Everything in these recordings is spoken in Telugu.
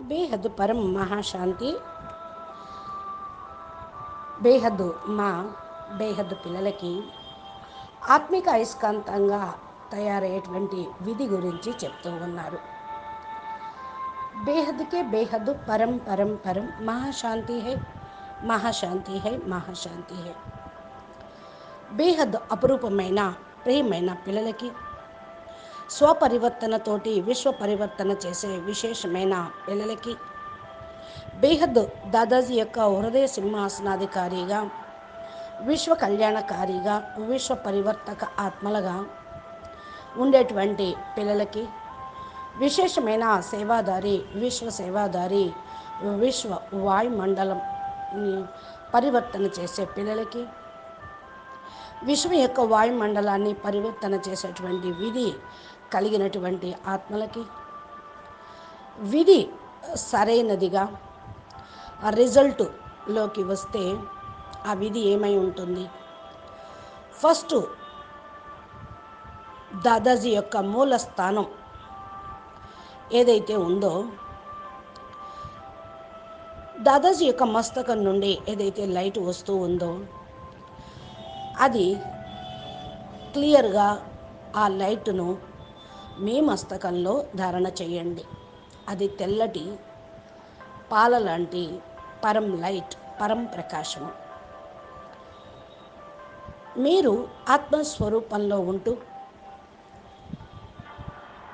బేహద్ పరం మహాశాంతి. బేహద్దు మా బేహద్దు పిల్లలకి ఆత్మిక అయస్కాంతంగా తయారయ్యేటువంటి విధి గురించి చెప్తూ ఉన్నారు. బేహద్కే బేహద్దు పరం పరం పరం మహాశాంతి హై మహాశాంతి హై మహాశాంతి హై. బేహద్ అపురూపమైన ప్రియమైన పిల్లలకి స్వపరివర్తనతోటి విశ్వ పరివర్తన చేసే విశేషమైన పిల్లలకి. బేహద్ దాదాజీ యొక్క హృదయ సింహాసనాధికారిగా విశ్వ కళ్యాణకారిగా విశ్వ పరివర్తక ఆత్మలుగా ఉండేటువంటి పిల్లలకి విశేషమైన సేవాదారి విశ్వ సేవాదారి విశ్వ వాయుమండలం పరివర్తన చేసే పిల్లలకి విశ్వం యొక్క వాయుమండలాన్ని పరివర్తన చేసేటువంటి విధి కలిగినటువంటి ఆత్మలకి విధి సరైనదిగా ఆ రిజల్ట్లోకి వస్తే ఆ విధి ఏమై ఉంటుంది? ఫస్ట్ దాదాజీ యొక్క మూల స్థానం ఏదైతే ఉందో దాదాజీ యొక్క మస్తకం నుండి ఏదైతే లైట్ వస్తూ ఉందో అది క్లియర్గా ఆ లైట్ను మీ మస్తకంలో ధారణ చేయండి. అది తెల్లటి పాల లాంటి పరం లైట్ పరం ప్రకాశము. మీరు ఆత్మస్వరూపంలో ఉంటూ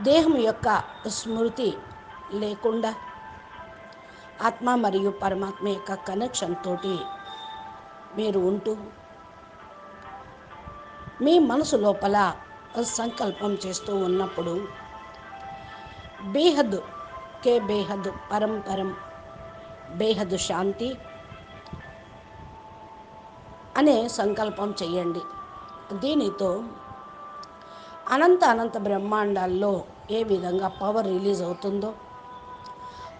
దేహం యొక్క స్మృతి లేకుండా ఆత్మ మరియు పరమాత్మ యొక్క కనెక్షన్ తోటి మీరు ఉంటూ మీ మనసు లోపల సంకల్పం చేస్తూ ఉన్నప్పుడు బేహద్ కే బేహద్ పరం పరం బేహద్ శాంతి అనే సంకల్పం చేయండి. దీనితో అనంత అనంత బ్రహ్మాండాల్లో ఏ విధంగా పవర్ రిలీజ్ అవుతుందో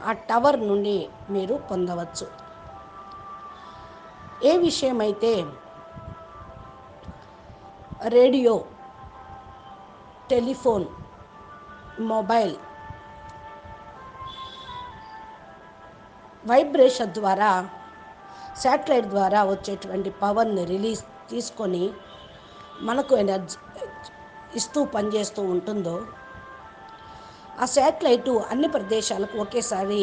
ఆ టవర్ నుండి మీరు పొందవచ్చు. ఏ విషయమైతే రేడియో టెలిఫోన్ మొబైల్ వైబ్రేషన్ ద్వారా శాటిలైట్ ద్వారా వచ్చేటువంటి పవర్ని రిలీజ్ తీసుకొని మనకు ఎనర్జీ ఇస్తూ పనిచేస్తూ ఉంటుందో ఆ శాటిలైటు అన్ని ప్రదేశాలకు ఒకేసారి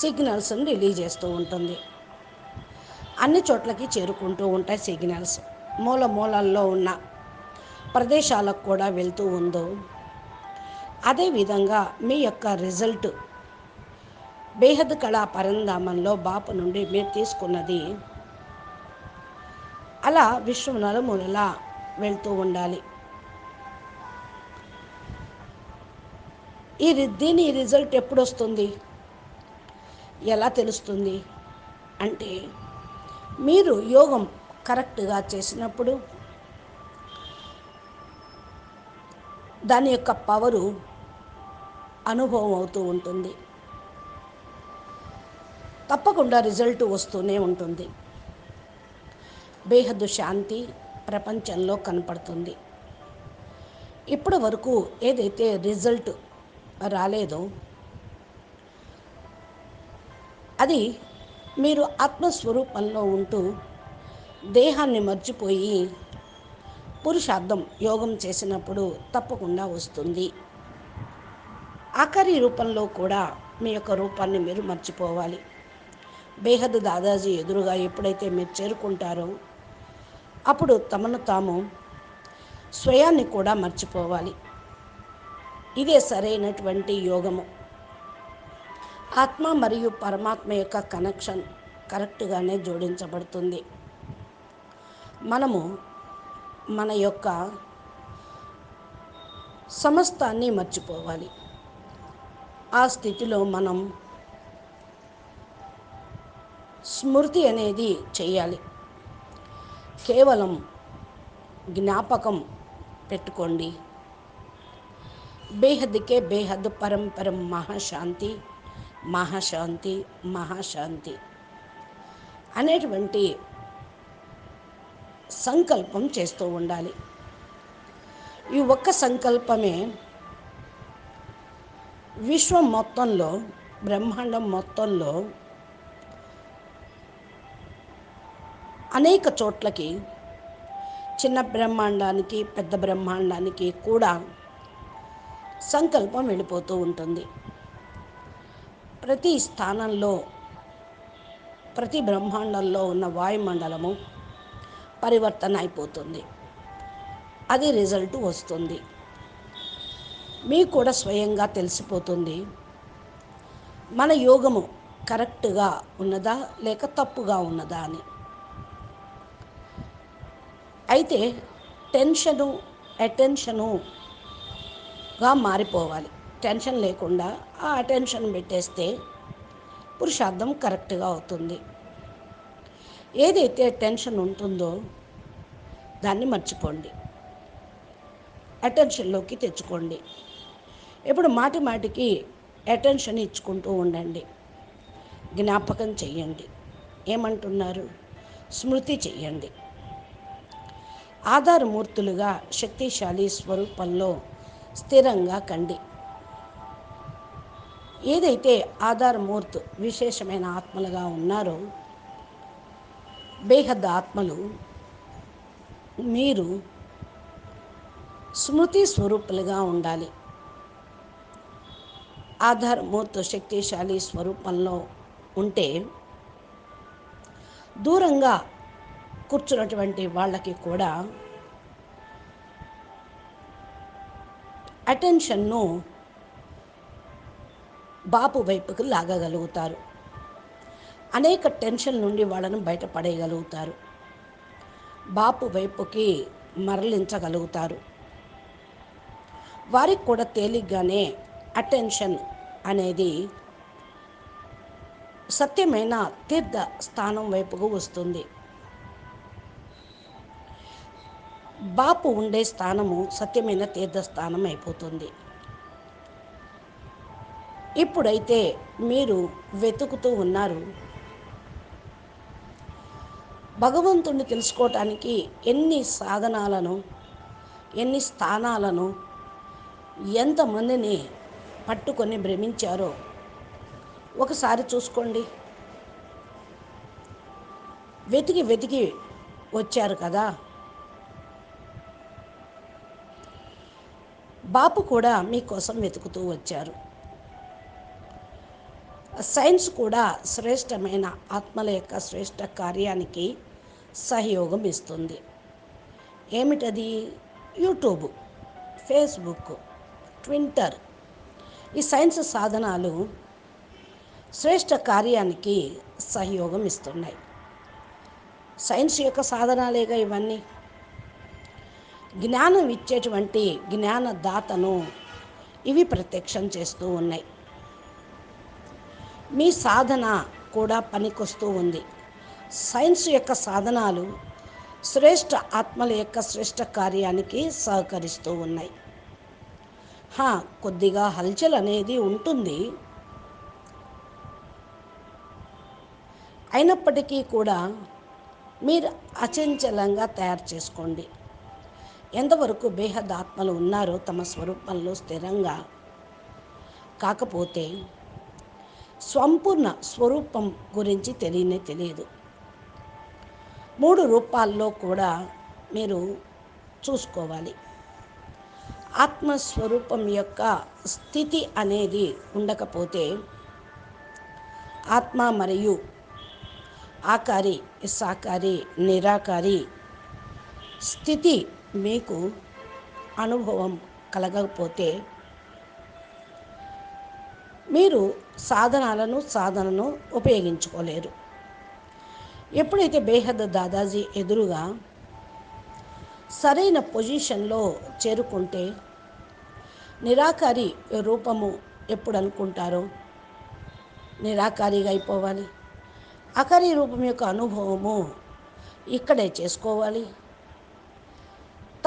సిగ్నల్స్ని రిలీజ్ చేస్తూ ఉంటుంది. అన్ని చోట్లకి చేరుకుంటూ ఉంటాయి సిగ్నల్స్. మూల మూలల్లో ఉన్న ప్రదేశాలకు కూడా వెళ్తూ ఉందో అదేవిధంగా మీ యొక్క రిజల్ట్ బేహద్ కళా పరంధామంలో బాపు నుండి మీరు తీసుకున్నది. అలా విశ్వం నలుమూలలా వెళ్తూ ఉండాలి. ఈ దీని రిజల్ట్ ఎప్పుడు వస్తుంది ఎలా తెలుస్తుంది? అంటే మీరు యోగం కరెక్ట్గా చేసినప్పుడు దాని యొక్క పవరు అనుభవం అవుతూ ఉంటుంది. తప్పకుండా రిజల్ట్ వస్తూనే ఉంటుంది. బేహద్దు శాంతి ప్రపంచంలో కనపడుతుంది. ఇప్పటి వరకు ఏదైతే రిజల్ట్ రాలేదో అది మీరు ఆత్మస్వరూపంలో ఉంటూ దేహాన్ని మర్చిపోయి పురుషార్థం యోగం చేసినప్పుడు తప్పకుండా వస్తుంది. ఆఖరి రూపంలో కూడా మీ యొక్క రూపాన్ని మీరు మర్చిపోవాలి. బేహద్ దాదాజీ ఎదురుగా ఎప్పుడైతే మీరు చేరుకుంటారో అప్పుడు తమను తాము స్వయాన్ని కూడా మర్చిపోవాలి. ఇదే సరైనటువంటి యోగము. ఆత్మ మరియు పరమాత్మ యొక్క కనెక్షన్ కరెక్ట్గానే జోడించబడుతుంది. మనము మన యొక్క సమస్తాన్ని మర్చిపోవాలి. ఆ స్థితిలో మనం స్మృతి అనేది చేయాలి. కేవలం జ్ఞాపకం పెట్టుకోండి. బేహద్కే బేహద్ పరంపరం మహాశాంతి మహాశాంతి మహాశాంతి అనేటువంటి సంకల్పం చేస్తూ ఉండాలి. ఈ ఒక్క సంకల్పమే విశ్వం మొత్తంలో బ్రహ్మాండం మొత్తంలో అనేక చోట్లకి చిన్న బ్రహ్మాండానికి పెద్ద బ్రహ్మాండానికి కూడా సంకల్పం వెళ్ళిపోతూ ఉంటుంది. ప్రతి స్థానంలో ప్రతి బ్రహ్మాండంలో ఉన్న వాయుమండలము పరివర్తన అయిపోతుంది. అది రిజల్ట్ వస్తుంది. మీకు కూడా స్వయంగా తెలిసిపోతుంది. మన యోగము కరెక్ట్గా ఉన్నదా లేక తప్పుగా ఉన్నదా అని. అయితే టెన్షను అటెన్షనుగా మారిపోవాలి. టెన్షన్ లేకుండా ఆ అటెన్షన్ పెట్టేస్తే పురుషార్థం కరెక్ట్గా అవుతుంది. ఏదైతే టెన్షన్ ఉంటుందో దాన్ని మర్చిపోండి. అటెన్షన్లోకి తెచ్చుకోండి. ఇప్పుడు మాటి మాటికి అటెన్షన్ ఇచ్చుకుంటూ ఉండండి. జ్ఞాపకం చెయ్యండి ఏమంటున్నారు? స్మృతి చెయ్యండి ఆధారమూర్తులుగా శక్తిశాలి స్వరూపంలో స్థిరంగా కండి. ఏదైతే ఆధారమూర్తు విశేషమైన ఆత్మలుగా ఉన్నారో బేహద్ ఆత్మలు మీరు స్మృతి స్వరూపులుగా ఉండాలి. ఆధారమూర్తు శక్తిశాలి స్వరూపంలో ఉంటే దూరంగా కూర్చున్నటువంటి వాళ్ళకి కూడా అటెన్షన్ను బాపు వైపుకు లాగగలుగుతారు. అనేక టెన్షన్ నుండి వాళ్ళను బయటపడేయగలుగుతారు. బాపు వైపుకి మరలించగలుగుతారు. వారికి కూడా తేలిగ్గానే అటెన్షన్ అనేది సత్యమైన తీర్థ స్థానం వైపుకు వస్తుంది. బాపు ఉండే స్థానము సత్యమైన తీర్థస్థానం అయిపోతుంది. ఇప్పుడైతే మీరు వెతుకుతూ ఉన్నారు భగవంతుణ్ణి తెలుసుకోవటానికి ఎన్ని సాధనాలను ఎన్ని స్థానాలను ఎంతమందిని పట్టుకొని భ్రమించారో ఒకసారి చూసుకోండి. వెతికి వెతికి వచ్చారు కదా. బాపు కూడా మీకోసం వెతుకుతూ వచ్చారు. సైన్స్ కూడా శ్రేష్టమైన ఆత్మల యొక్క శ్రేష్ట కార్యానికి సహయోగం ఇస్తుంది ఏమిటది? YouTube Facebook Twitter. ఈ సైన్స్ సాధనాలు శ్రేష్ట కార్యానికి సహయోగం ఇస్తున్నాయి సైన్స్ యొక్క సాధనాలేగా ఇవన్నీ? జ్ఞానం ఇచ్చేటువంటి జ్ఞానదాతను ఇవి ప్రత్యక్షం చేస్తూ ఉన్నాయి. మీ సాధన కూడా పనికొస్తూ ఉంది. సైన్స్ యొక్క సాధనాలు శ్రేష్ట ఆత్మల యొక్క శ్రేష్ట కార్యానికి సహకరిస్తూ ఉన్నాయి. హా, కొద్దిగా హల్చల్ అనేది ఉంటుంది. అయినప్పటికీ కూడా మీరు అచంచలంగా తయారు చేసుకోండి. ఎంతవరకు బేహద్ ఆత్మలు ఉన్నారో తమ స్వరూపంలో స్థిరంగా కాకపోతే సంపూర్ణ స్వరూపం గురించి తెలియనే తెలియదు. మూడు రూపాల్లో కూడా మీరు చూసుకోవాలి. ఆత్మస్వరూపం యొక్క స్థితి అనేది ఉండకపోతే ఆత్మ మరియు ఆకారి సాకారి నిరాకారి స్థితి మీకు అనుభవం కలగకపోతే మీరు సాధనాలను సాధనను ఉపయోగించుకోలేరు. ఎప్పుడైతే బేహద్ దాదాజీ ఎదురుగా సరైన పొజిషన్లో చేరుకుంటే నిరాకారి రూపము ఎప్పుడు అనుకుంటారో? నిరాకారిగా అయిపోవాలి. అకారి రూపం యొక్క అనుభవము ఇక్కడే చేసుకోవాలి.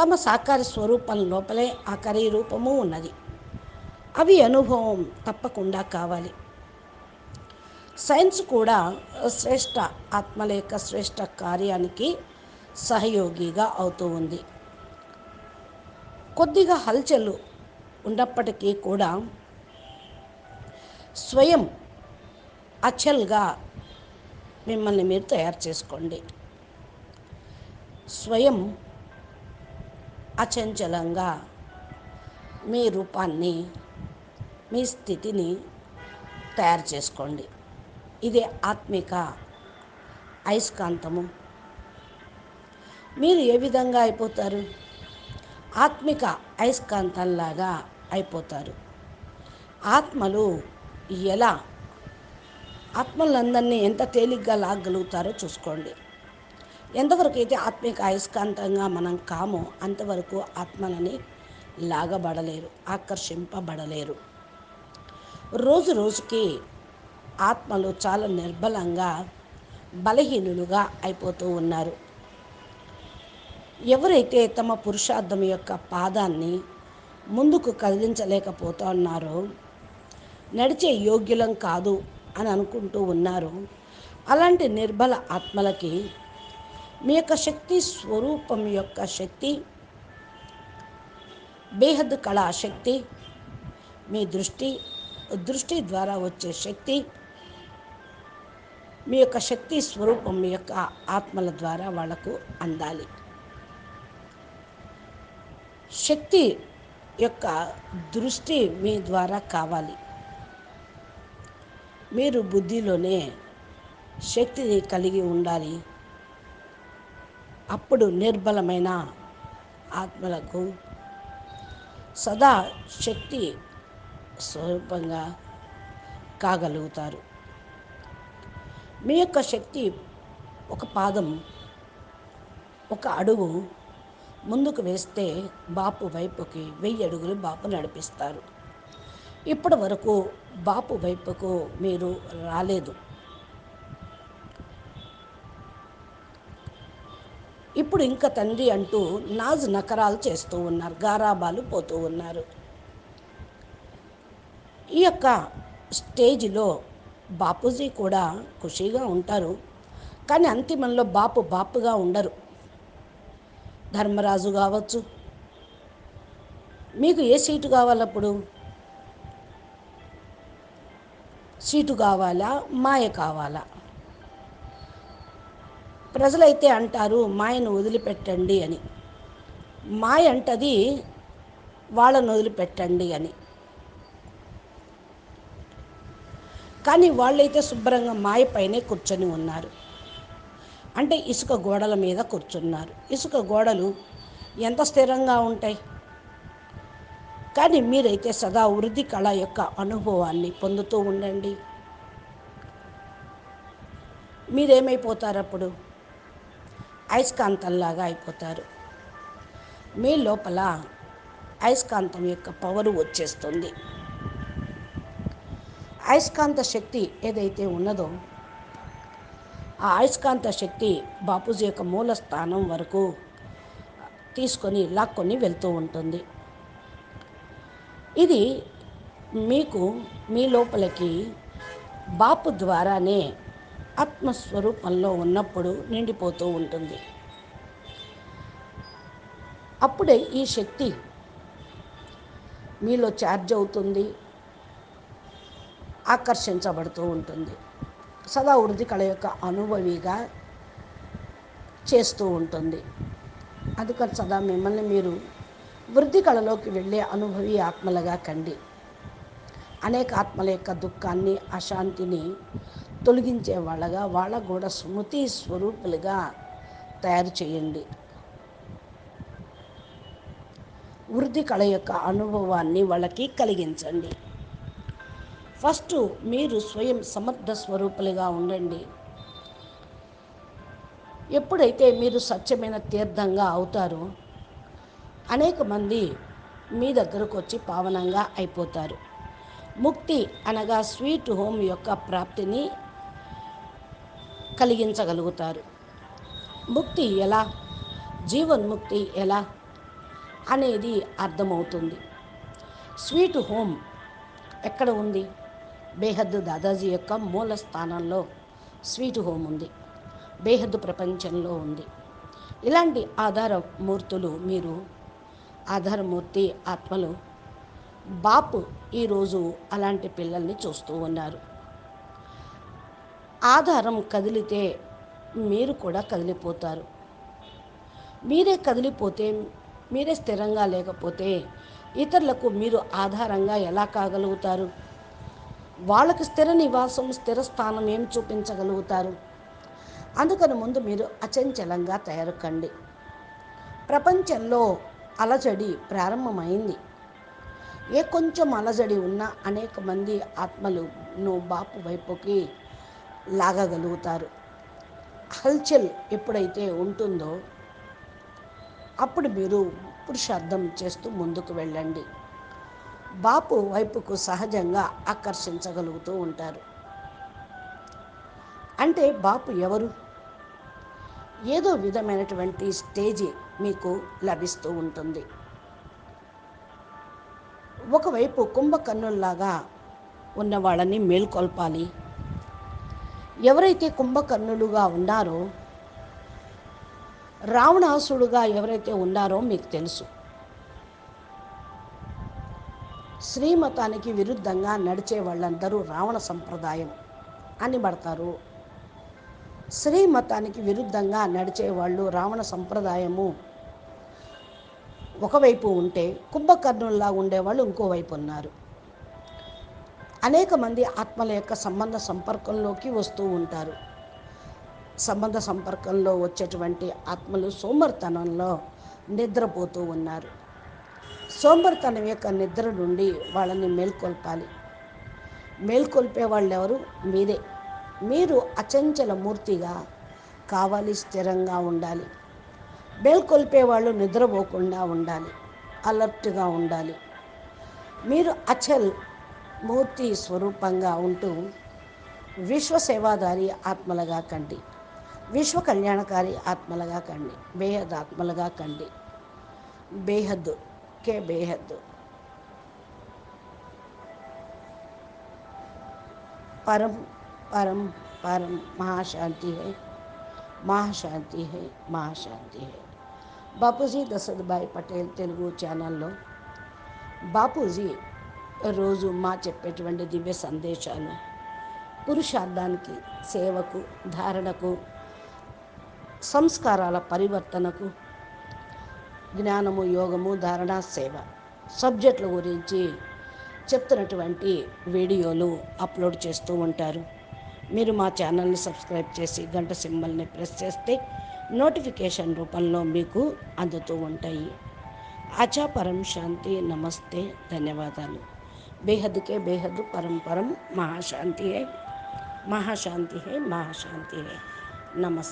తమ సాకార స్వరూపం లోపలే ఆకారి రూపము ఉన్నది. అవి అనుభవం తప్పకుండా కావాలి. సైన్స్ కూడా శ్రేష్ట ఆత్మల యొక్క శ్రేష్ట కార్యానికి సహయోగిగా అవుతూ ఉంది. కొద్దిగా హల్చలు ఉన్నప్పటికీ కూడా స్వయం అచల్గా మిమ్మల్ని మీరు తయారు చేసుకోండి. స్వయం అచంచలంగా మీ రూపాన్ని మీ స్థితిని తయారు చేసుకోండి. ఇది ఆత్మిక అయస్కాంతము. మీరు ఏ విధంగా అయిపోతారు? ఆత్మిక అయస్కాంతంలాగా అయిపోతారు. ఆత్మలు ఎలా? ఆత్మలందరినీ ఎంత తేలిగ్గా లాగగలుగుతారో చూసుకోండి. ఎంతవరకు అయితే ఆత్మిక అయస్కాంతంగా మనం కామో అంతవరకు ఆత్మలని లాగబడలేరు ఆకర్షింపబడలేరు. రోజు రోజుకి ఆత్మలు చాలా నిర్బలంగా బలహీనులుగా అయిపోతూ ఉన్నారు. ఎవరైతే తమ పురుషార్థం యొక్క పాదాన్ని ముందుకు కదిలించలేకపోతున్నారో నడిచే యోగ్యులం కాదు అని అనుకుంటూ ఉన్నారు. అలాంటి నిర్బల ఆత్మలకి మీ యొక్క శక్తి స్వరూపం యొక్క శక్తి బేహద్ కళా శక్తి మీ దృష్టి దృష్టి ద్వారా వచ్చే శక్తి మీ యొక్క శక్తి స్వరూపం మీ యొక్క ఆత్మల ద్వారా వాళ్ళకు అందాలి. శక్తి యొక్క దృష్టి మీ ద్వారా కావాలి. మీరు బుద్ధిలోనే శక్తిని కలిగి ఉండాలి. అప్పుడు నిర్బలమైన ఆత్మలకు సదా శక్తి స్వరూపంగా కాగలుగుతారు. మీ యొక్క శక్తి ఒక పాదం ఒక అడుగు ముందుకు వేస్తే బాపు వైపుకి వెయ్యి అడుగులు బాపు నడిపిస్తారు. ఇప్పటి వరకు బాపు వైపుకు మీరు రాలేదు. ఇప్పుడు ఇంకా తండ్రి అంటూ నాజ్ నకరాలు చేస్తూ ఉన్నారు గారాబాలు పోతూ ఉన్నారు. ఈ యొక్క స్టేజ్లో బాపూజీ కూడా ఖుషీగా ఉంటారు. కానీ అంతిమంలో బాపు బాపుగా ఉండరు. ధర్మరాజు కావచ్చు. మీకు ఏ సీటు కావాలప్పుడు? సీటు కావాలా? మాయ కావాలా? ప్రజలైతే అంటారు మాయను వదిలిపెట్టండి అని. మాయ అంటది వాళ్ళను వదిలిపెట్టండి అని. కానీ వాళ్ళైతే శుభ్రంగా మాయపైనే కూర్చొని ఉన్నారు. అంటే ఇసుక గోడల మీద కూర్చున్నారు. ఇసుక గోడలు ఎంత స్థిరంగా ఉంటాయి? కానీ మీరైతే సదా వృద్ధి కళ యొక్క అనుభవాన్ని పొందుతూ ఉండండి. మీరేమైపోతారు అప్పుడు? అయస్కాంతంలాగా అయిపోతారు. మీ లోపల అయస్కాంతం యొక్క పవరు వచ్చేస్తుంది. అయస్కాంత శక్తి ఏదైతే ఉన్నదో ఆ అయస్కాంత శక్తి బాపూజీ యొక్క మూల స్థానం వరకు తీసుకొని లాక్కొని వెళ్తూ ఉంటుంది. ఇది మీకు మీ లోపలికి బాపు ద్వారానే ఆత్మస్వరూపంలో ఉన్నప్పుడు నిండిపోతూ ఉంటుంది. అప్పుడే ఈ శక్తి మీలో ఛార్జ్ అవుతుంది. ఆకర్షించబడుతూ ఉంటుంది. సదా వృద్ధి కళ యొక్క అనుభవిగా చేస్తూ ఉంటుంది. అందుకని సదా మిమ్మల్ని మీరు వృద్ధి కళలోకి వెళ్ళే అనుభవి ఆత్మలుగా కండి. అనేక ఆత్మల యొక్క దుఃఖాన్ని అశాంతిని తొలగించే వాళ్ళగా వాళ్ళకు కూడా స్మృతి స్వరూపులుగా తయారు చేయండి. వృద్ధి కళ యొక్క అనుభవాన్ని వాళ్ళకి కలిగించండి. ఫస్ట్ మీరు స్వయం సమర్థ స్వరూపులుగా ఉండండి. ఎప్పుడైతే మీరు స్వచ్ఛమైన తీర్థంగా అవుతారో అనేక మంది మీ దగ్గరకు వచ్చి పావనంగా అయిపోతారు. ముక్తి అనగా స్వీట్ హోమ్ యొక్క ప్రాప్తిని కలిగించగలుగుతారు. ముక్తి ఎలా? జీవన్ముక్తి ఎలా? అనేది అర్థమవుతుంది. స్వీట్ హోమ్ ఎక్కడ ఉంది? బేహద్దు దాదాజీ యొక్క మూల స్థానంలో స్వీట్ హోమ్ ఉంది. బేహద్దు ప్రపంచంలో ఉంది. ఇలాంటి ఆధార మూర్తులు మీరు ఆధారమూర్తి ఆత్మలు బాపు ఈరోజు అలాంటి పిల్లల్ని చూస్తూ ఉన్నారు. ఆధారం కదిలితే మీరు కూడా కదిలిపోతారు. మీరే కదిలిపోతే మీరే స్థిరంగా లేకపోతే ఇతరులకు మీరు ఆధారంగా ఎలా కాగలుగుతారు? వాళ్ళకి స్థిర నివాసం స్థిర స్థానం ఏం చూపించగలుగుతారు? అందుకని ముందు మీరు అచంచలంగా తయారు కండి ప్రపంచంలో అలజడి ప్రారంభమైంది. ఏ కొంచెం అలజడి ఉన్నా అనేక మంది ఆత్మలను బాపు వైపుకి లాగగలుగుతారు. హల్చల్ ఎప్పుడైతే ఉంటుందో అప్పుడు మీరు పురుషార్థం చేస్తూ ముందుకు వెళ్ళండి. బాపు వైపుకు సహజంగా ఆకర్షించగలుగుతూ ఉంటారు. అంటే బాపు ఎవరు? ఏదో విధమైనటువంటి స్టేజీ మీకు లభిస్తూ ఉంటుంది. ఒకవైపు కుంభకర్ణుల్లాగా ఉన్న వాళ్ళని మేల్కొల్పాలి. ఎవరైతే కుంభకర్ణులుగా ఉన్నారో రావణాసుడుగా ఎవరైతే ఉన్నారో మీకు తెలుసు. శ్రీమతానికి విరుద్ధంగా నడిచే వాళ్ళందరూ రావణ సంప్రదాయం అని పడతారు. శ్రీమతానికి విరుద్ధంగా నడిచే వాళ్ళు రావణ సంప్రదాయము ఒకవైపు ఉంటే కుంభకర్ణుల్లా ఉండేవాళ్ళు ఇంకోవైపు ఉన్నారు. అనేక మంది ఆత్మల యొక్క సంబంధ సంపర్కంలోకి వస్తూ ఉంటారు. సంబంధ సంపర్కంలో వచ్చేటువంటి ఆత్మలు సోమర్తనంలో నిద్రపోతూ ఉన్నారు. సోమర్తనం యొక్క నిద్ర నుండి వాళ్ళని మేల్కొల్పాలి. మేల్కొల్పే వాళ్ళు ఎవరు మీరే. మీరు అచంచల మూర్తిగా కావాలి స్థిరంగా ఉండాలి. మేల్కొల్పే వాళ్ళు నిద్రపోకుండా ఉండాలి అలర్ట్గా ఉండాలి. మీరు అచల్ మూర్తి స్వరూపంగా ఉంటూ విశ్వ సేవాదారి ఆత్మలుగా కండి. విశ్వ కళ్యాణకారి ఆత్మలుగా కండి. బేహద్ ఆత్మలుగా కండి. బేహద్ కే బేహద్ परम परम परम महाशांति है మహాశాంతి హై మహాశాంతి హై బాపూజీ దశరథభాయ్ పటేల్ తెలుగు ఛానల్లో బాపూజీ రోజు మా చెప్పేటువంటి దివ్య సందేశాలు పురుషార్థానికి సేవకు ధారణకు సంస్కారాల పరివర్తనకు జ్ఞానము యోగము ధారణ సేవ. సబ్జెక్టుల గురించి చెప్తున్నటువంటి వీడియోలు అప్లోడ్ చేస్తూ ఉంటారు. మీరు మా ఛానల్ని సబ్స్క్రైబ్ చేసి గంట సింబల్ని ప్రెస్ చేస్తే నోటిఫికేషన్ రూపంలో మీకు అందుతూ ఉంటాయి. అచా పరం శాంతి నమస్తే ధన్యవాదాలు. బేహద్కే బేహద్ పరం పరం మహాశాంతి హై మహాశాంతి మహాశాంతి నమస్తే.